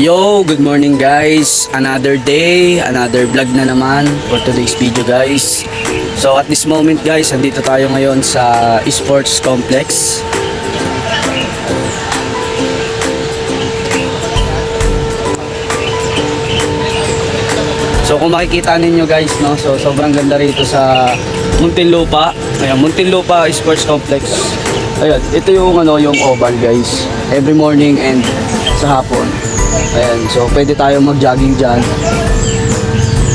Yo, good morning guys. Another day, another vlog na naman for today's video guys. So at this moment guys, andito tayo ngayon sa Esports Complex. So kung makikita ninyo guys, no, so sobrang ganda rito sa Muntinlupa. Ayan, Muntinlupa Sports Complex. Ayan, ito yung ano, yung oval guys. Every morning and sa hapon. Ayan, so pwede tayo mag-jogging dyan.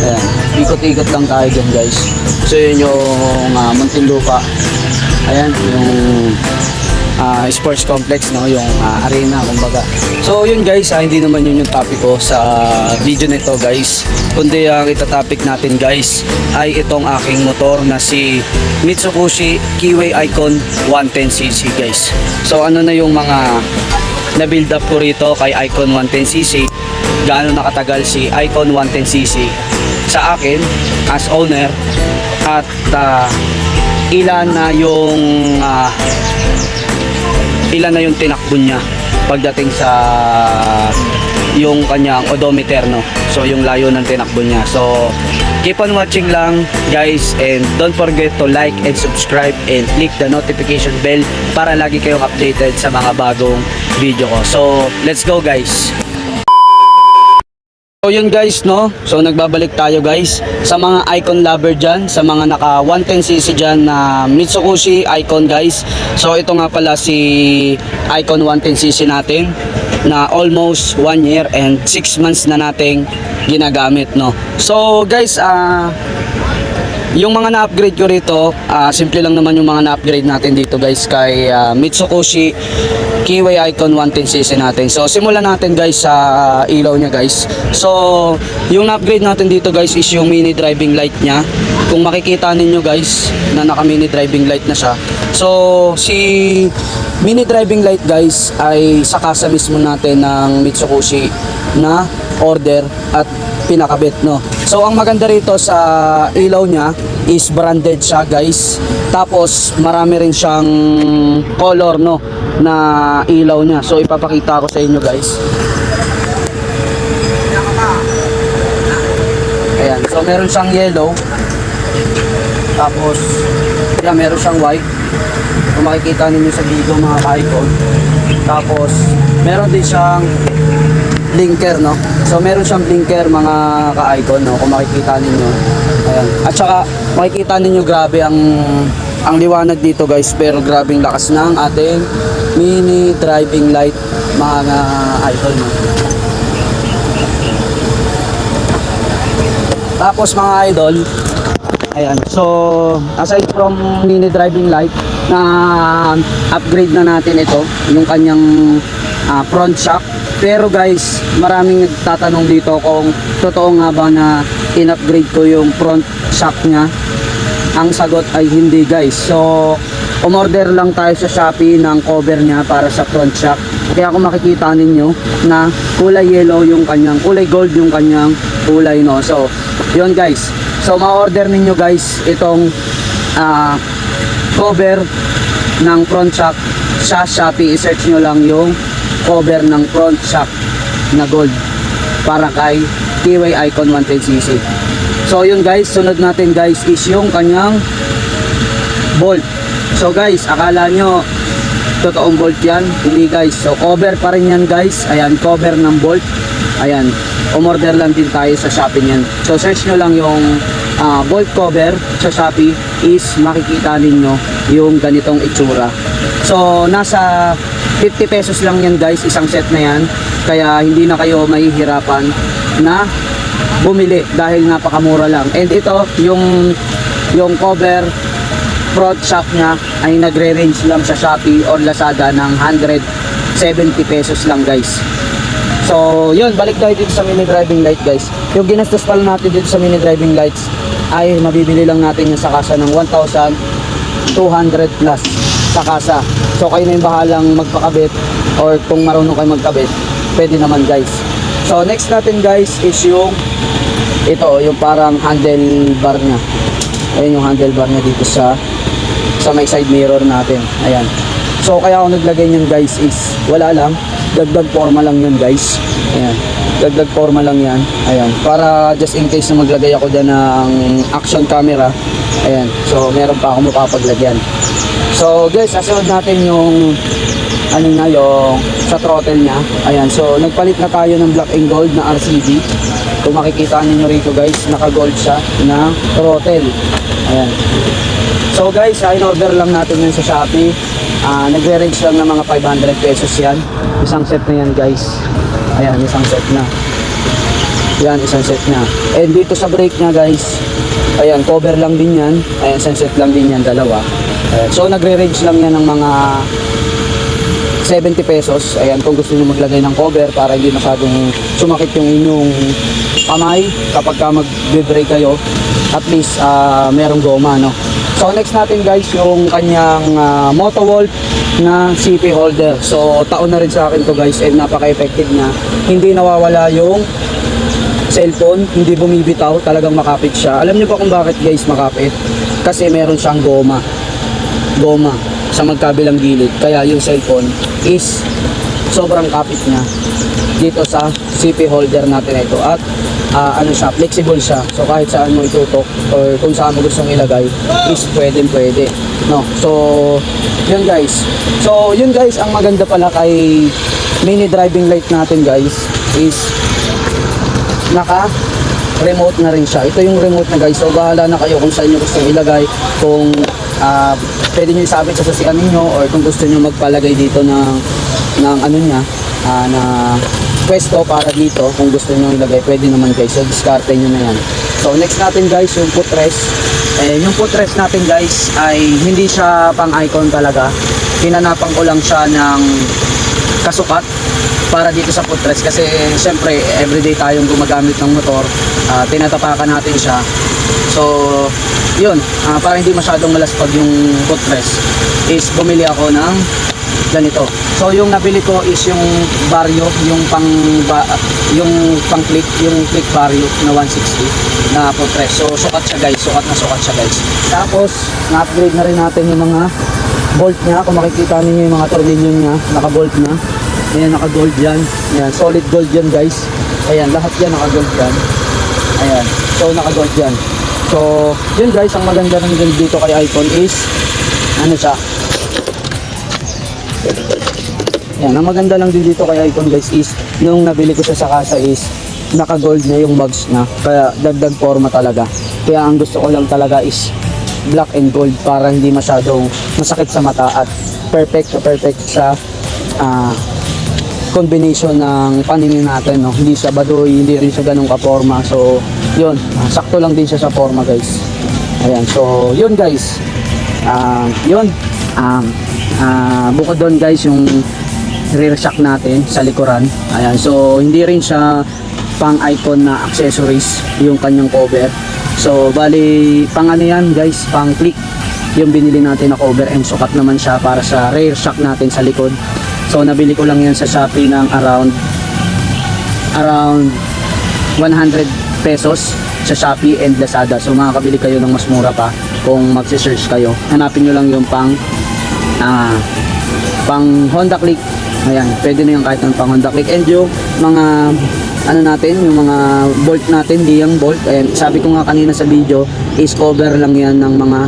Ayan, ikot-ikot lang tayo dyan guys. So yun yung uh, Muntinlupa. Ayan, yung ah, sports complex no yung ah, arena kumbaga so yun guys ah, hindi naman yun yung topic ko sa video nito guys kundi ang itatopic natin guys ay itong aking motor na si Mitsubishi Kiwi Icon 110cc guys so ano na yung mga na build up ko rito kay Icon 110cc gaano nakatagal si Icon 110cc sa akin as owner at ah, ilan na yung ah, ilan na yung tinakbo niya pagdating sa yung kanyang odometer no? So yung layo ng tinakbo niya. So keep on watching lang guys and don't forget to like and subscribe and click the notification bell para lagi kayong updated sa mga bagong video ko. So let's go guys So yun guys no, so nagbabalik tayo guys sa mga icon lover dyan, sa mga naka 110cc dyan na Mitsubishi icon guys. So ito nga pala si icon 110cc natin na almost 1 year and 6 months na nating ginagamit no. So guys, ah yung mga na-upgrade ko rito, ah, simple lang naman yung mga na-upgrade natin dito guys kay ah, Mitsubishi Kiwi Icon 110cc natin. So simulan natin guys sa ah, ilaw niya guys. So yung na-upgrade natin dito guys is yung mini driving light niya. Kung makikita ninyo guys na naka mini driving light na siya. So si mini driving light guys ay sa kasa mismo natin ng Mitsubishi na order at pinakabit no. So ang maganda rito sa ilaw niya is branded siya guys. Tapos marami rin siyang color no na ilaw niya. So ipapakita ko sa inyo guys. Ayan, so meron siyang yellow. Tapos yeah, meron siyang white. Kung makikita ninyo sa video mga ka-icon. Tapos meron din siyang blinker no. So meron siyang blinker mga ka-icon no kung makikita ninyo. Ayan. At saka makikita ninyo grabe ang ang liwanag dito guys pero grabing lakas ng ating mini driving light mga idol no. Tapos mga idol, ayan. So, aside from mini driving light na upgrade na natin ito, yung kanyang ah, front shock. Pero guys, maraming nagtatanong dito kung totoo nga ba na in-upgrade ko yung front shock niya. Ang sagot ay hindi guys. So, umorder lang tayo sa Shopee ng cover niya para sa front shock. Kaya kung makikita ninyo na kulay yellow yung kanyang, kulay gold yung kanyang kulay no. So, yun guys. So, ma-order ninyo guys itong ah, cover ng front shock sa Shopee. I-search nyo lang yung cover ng front shock na gold para kay Kiwi Icon 110cc. So yun guys, sunod natin guys is yung kanyang bolt. So guys, akala nyo totoong bolt yan? Hindi guys. So cover pa rin yan guys. Ayan, cover ng bolt. Ayan, umorder lang din tayo sa Shopee niyan. So search nyo lang yung ah, bolt cover sa Shopee is makikita ninyo yung ganitong itsura. So nasa 50 pesos lang yan guys, isang set na yan. Kaya hindi na kayo mahihirapan na bumili dahil napakamura lang. And ito, yung yung cover front shock niya ay nagre-range lang sa Shopee or Lazada ng 170 pesos lang guys. So, yun, balik tayo dito sa mini driving light guys. Yung ginastos pala natin dito sa mini driving lights ay mabibili lang natin yung sa kasa ng 1,200 plus sa kasa. So, kayo na yung bahalang magpakabit or kung marunong kayo magkabit, pwede naman guys. So, next natin guys is yung ito, yung parang handlebar niya. Ayan yung handlebar niya dito sa sa may side mirror natin. Ayan. So, kaya ako naglagay niyan guys is wala lang. dagdag forma lang yun guys. Ayan. Dagdag forma lang yan. Ayan. Para just in case na maglagay ako dyan ng action camera. Ayan. So, meron pa akong mapapaglagyan. So, guys, sasunod natin yung ano na yung sa throttle niya. Ayan. So, nagpalit na tayo ng black and gold na RCB. Kung makikita niyo rito guys, naka-gold siya na throttle. Ayan. So guys, ah, in-order lang natin yan sa Shopee. Ah, nagre-range lang ng mga 500 pesos yan. Isang set na yan guys. Ayan, isang set na. Yan, isang set na. And dito sa brake niya guys, ayan, cover lang din yan. Ayan, isang set lang din yan, dalawa. Ayan. So nagre-range lang yan ng mga 70 pesos. Ayan, kung gusto niyo maglagay ng cover para hindi masyadong sumakit yung inyong kamay kapag ka mag-brake kayo. At least ah, merong goma, no? So next natin guys, yung kanyang uh, Motowolf na CP holder. So taon na rin sa akin to guys and napaka-effective niya. Hindi nawawala yung cellphone, hindi bumibitaw, talagang makapit siya. Alam niyo ba kung bakit guys makapit? Kasi meron siyang goma. Goma sa magkabilang gilid. Kaya yung cellphone is sobrang kapit niya dito sa CP holder natin ito. At ah, ano siya, flexible siya. So kahit saan mo itutok or kung saan mo gustong ilagay is pwedeng pwede. No? So, yun guys. So, yun guys, ang maganda pala kay mini driving light natin guys is naka remote na rin siya. Ito yung remote na guys. So bahala na kayo kung saan nyo gusto ilagay. Kung ah, pwede nyo isabit sa sasikan ninyo or kung gusto nyo magpalagay dito ng, ng ano niya, ah, na pwesto para dito. Kung gusto nyo ilagay, pwede naman guys. So discarte nyo na yan. So next natin guys, yung footrest. Eh, yung footrest natin guys ay hindi siya pang icon talaga. Hinanapan ko lang siya ng kasukat para dito sa footrest kasi syempre everyday tayong gumagamit ng motor ah, tinatapakan natin siya so yun ah, para hindi masyadong malaspag yung footrest is bumili ako ng ganito so yung nabili ko is yung vario yung pang ba, yung pang click yung click vario na 160 na footrest so sukat siya guys sukat na sukat siya guys tapos na-upgrade na rin natin yung mga bolt niya kung makikita niyo yung mga tornilyo niya naka bolt na Ayan, naka-gold yan. Ayan, solid gold yan guys. Ayan, lahat yan naka-gold yan. Ayan, so naka-gold yan. So, yun guys, ang maganda ng gold dito kay iPhone is, ano siya? Ayan, ang maganda lang din dito kay iPhone guys is, nung nabili ko siya sa kasa is, naka-gold na yung bags niya. Kaya dagdag forma talaga. Kaya ang gusto ko lang talaga is, black and gold para hindi masyadong masakit sa mata at perfect na perfect sa ah combination ng paningin natin no hindi siya baduy hindi rin siya ganun ka-forma so yun sakto lang din siya sa forma guys. Ayan so yun guys. Ah, yun. Um, ah, bukod doon guys yung rear shock natin sa likuran. Ayan so hindi rin siya pang icon na accessories yung kanyang cover. So bali pang ano yan guys pang click yung binili natin na cover. And sukat naman siya para sa rear shock natin sa likod. So nabili ko lang yan sa Shopee ng around around 100 pesos sa Shopee and Lazada. So makakabili kayo ng mas mura pa kung magse-search kayo. Hanapin nyo lang yung pang ah, pang Honda Click. Ayan, pwede na yung kahit ng pang Honda Click. And yung mga ano natin, yung mga bolt natin, di yung bolt. Ayan, sabi ko nga kanina sa video, is cover lang yan ng mga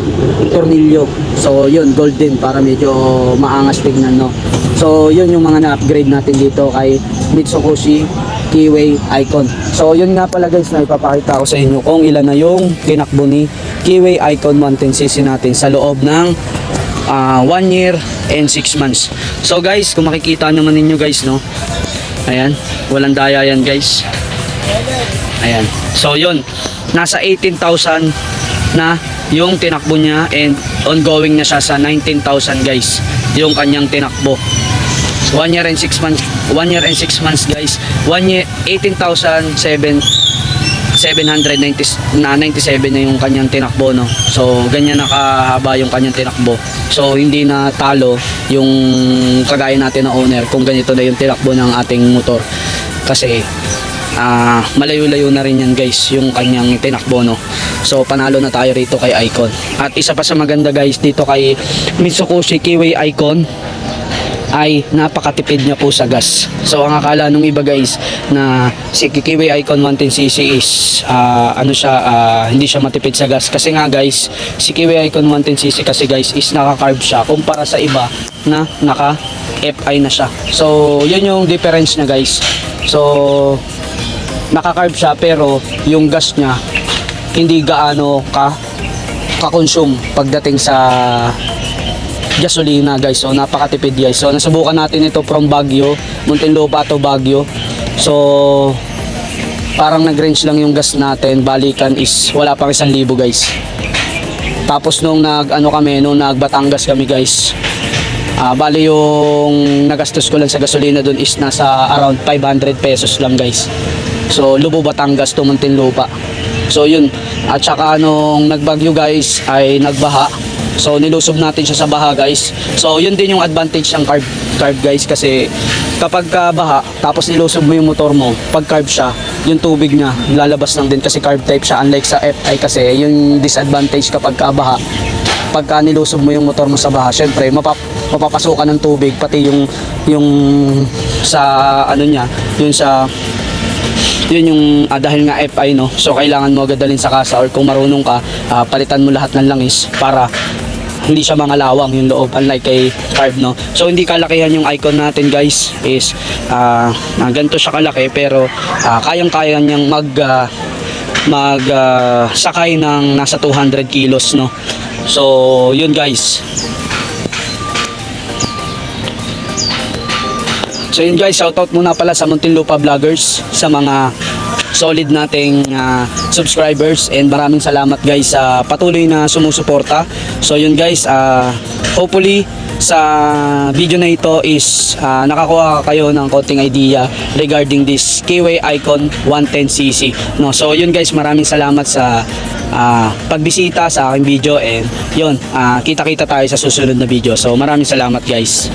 tornilyo. So yun, golden para medyo maangas tignan, no? So yun yung mga na-upgrade natin dito kay Mitsubishi Keyway Icon. So yun nga pala guys na ipapakita ko sa inyo kung ilan na yung tinakbo ni Keyway Icon 110cc natin sa loob ng 1 year and 6 months. So guys, kung makikita naman ninyo guys no. Ayan, walang daya yan guys. Ayan. So yun, nasa 18,000 na yung tinakbo niya and ongoing na siya sa 19,000 guys. Yung kanyang tinakbo. 1 year and 6 months 1 year and 6 months guys. 1 year 18,007 790 na 97 na yung kanyang tinakbo no? So ganyan nakahaba yung kanyang tinakbo. So hindi na talo yung kagaya natin na owner kung ganito na yung tinakbo ng ating motor. Kasi ah malayo-layo na rin yan guys yung kanyang tinakbo no? So panalo na tayo rito kay Icon. At isa pa sa maganda guys dito kay Mitsubishi Kiwi Icon ay napakatipid niya po sa gas. So ang akala nung iba guys na si Kiwi Icon 110cc is ah, ano siya ah, hindi siya matipid sa gas kasi nga guys si Kiwi Icon 110cc kasi guys is naka-carb siya kumpara sa iba na naka FI na siya. So yun yung difference niya guys. So naka-carb siya pero yung gas niya hindi gaano ka ka-consume pagdating sa gasolina guys. So napakatipid guys. So nasubukan natin ito from Baguio, Muntinlupa to Baguio. So parang nag-range lang yung gas natin. Balikan is wala pang isang libo guys. Tapos nung nag ano kami, nung nag Batangas kami guys. Ah, bali yung nagastos ko lang sa gasolina doon is nasa around 500 pesos lang guys. So Lubo Batangas to Muntinlupa. So yun. At saka nung nagbagyo guys ay nagbaha. So nilusob natin siya sa baha guys. So yun din yung advantage ng carb, carb guys kasi kapag ka baha tapos nilusob mo yung motor mo, pag carb siya, yung tubig niya lalabas lang din kasi carb type siya. Unlike sa FI kasi yung disadvantage kapag ka baha. Pagka nilusob mo yung motor mo sa baha, syempre mapap mapapasukan ng tubig pati yung yung sa ano niya, yun sa yun yung ah, dahil nga FI no? So kailangan mo agad dalhin sa kasa or kung marunong ka ah, palitan mo lahat ng langis para hindi siya mga lawang yung loob unlike kay carb no? So hindi kalakihan yung icon natin guys is ah ah, ganito siya kalaki pero ah, kayang kaya niyang mag ah, mag ah, sakay ng nasa 200 kilos no? So yun guys. So yun guys, shoutout muna pala sa Muntinlupa Vloggers sa mga solid nating ah, subscribers and maraming salamat guys sa patuloy na sumusuporta. So yun guys, ah, hopefully sa video na ito is ah, nakakuha kayo ng konting idea regarding this Kiwi Icon 110cc. No, so yun guys, maraming salamat sa ah, pagbisita sa aking video and yun, kita-kita tayo sa susunod na video. So maraming salamat guys.